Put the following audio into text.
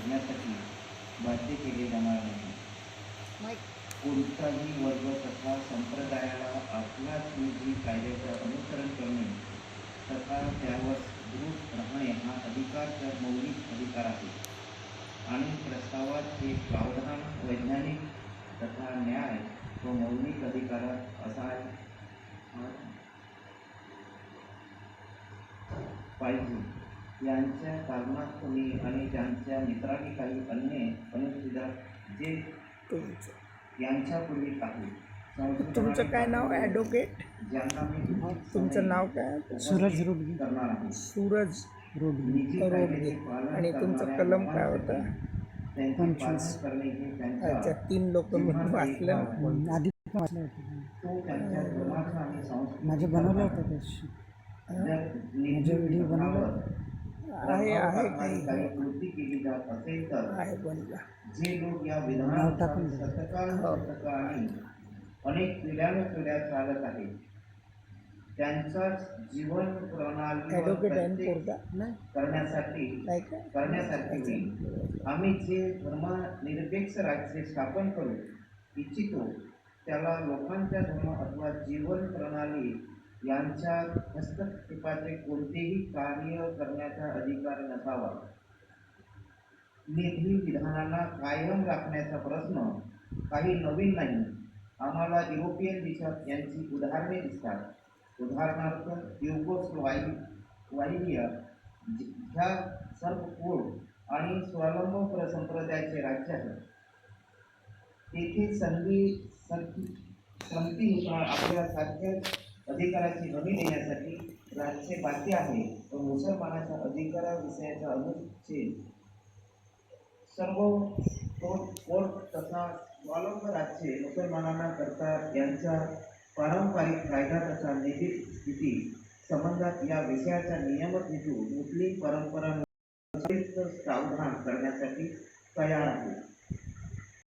शोधण्यासाठी बाध्य केले जाणार नाही. कोणताही वर्ग तथा संप्रदायाला आपलाच निधी कायद्याचं अनुसरण करणे तथा त्यावर दृढ राहणे हा अधिकार तर मौलिक अधिकार आहे. आणि प्रस्तावात हे प्रावधान वैज्ञानिक तथा न्याय व मौलिक अधिकारात असा पाहिजे. यांच्या कारणास्तवी आणि त्यांच्या मित्रांनी काही अन्य अनुचिता जे तुमचं. यांच्यापूर्वी काही तुमचं काय नाव? ॲडव्होकेट ज्यांना मी तुमचं नाव काय? सूरज रोडगे. करणार आहे सूरज रोडगे. निजी रोडगे. आणि तुमचं कलम काय होता? पंचवीस. अच्छा त्यांच्या तीन लोक मी वाचलं. आधी वाचलं होतं. माझे बनवलं होतं माझे व्हिडिओ बनवलं आहे आहे प्रभाव काही काही कृती केली जात असेल तर आहे बनला जे लोक या विधानानुसार द्या. शतकानुशतकाने अनेक पिढ्यानुपिढ्या चालत आहेत त्यांचाच जीवन प्रणाली करण्यासाठी नाही का? करण्यासारखे होईल आम्ही जे धर्मनिरपेक्ष राज्य स्थापन करू इच्छितो त्याला लोकांच्या धर्म अथवा जीवन प्रणाली यांच्या हस्तक्षेपाचे कोणतेही कार्य करण्याचा अधिकार नसावा. निधी विधानांना कायम राखण्याचा प्रश्न काही नवीन नाही. आम्हाला युरोपियन देशात यांची उदाहरणे दिसतात. उदाहरणार्थ युगोस्लोवाई वाहिनिया ह्या सर्व कोड आणि स्वावलंब प्र- संप्रदायाचे राज्य आहे तेथे संधी संधी संगतीनुसार आपल्या सारख्या अधिकाराची हमी देण्यासाठी राज्य बाकी आहे. व मुसलमानाच्या अधिकाराविषयाचा अनुच्छेद सर्व कोर्ट कोर्ट तथा स्वालंब राज्ये मुसलमानांना करता यांचा पारंपरिक कायदा तथा निधीत स्थिती संबंधात या विषयाचा नियमक हेतू मुस्लिम परंपरा प्रावधान करण्यासाठी तयार आहे.